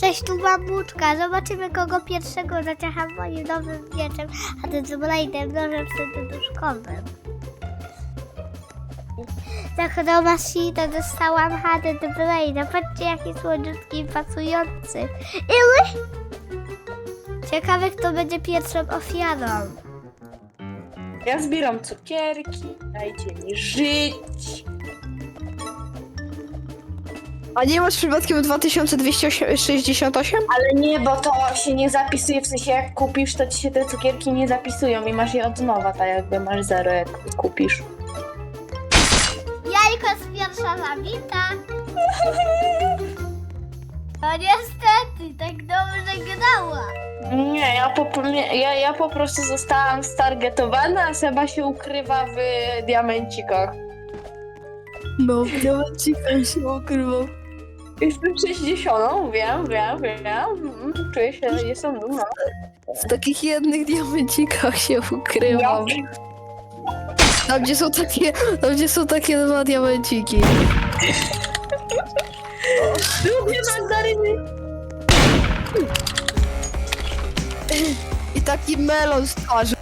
Cześć, tu mam Łuczka. Zobaczymy, kogo pierwszego zaciacham moim nowym mieczem, a ten z Blade'em nożem serduszkowym. Tak do maszyny dostałam Hadę do Blade'a. Patrzcie, jaki słodziutki i pasujący. Iły! Ciekawe, kto będzie pierwszą ofiarą. Ja zbieram cukierki, dajcie mi żyć. A nie masz przypadkiem 2268? Ale nie, bo to się nie zapisuje, w sensie jak kupisz, to ci się te cukierki nie zapisują i masz je od nowa, tak jakby masz zero jak kupisz. Jajko z pierwsza zabita. No niestety, tak dobrze grała. Nie, ja po, ja, ja po prostu zostałam stargetowana, a Seba się ukrywa w diamencikach. No, diamencika się ukrywał. Jestem 60, wiem, wiem, wiem. Czuję się, jestem dumna. W takich jednych diamencikach się ukrywał. Tam gdzie są takie, tam gdzie są takie dwa diamenciki. Lubię mandaryny. I taki melon z twarzą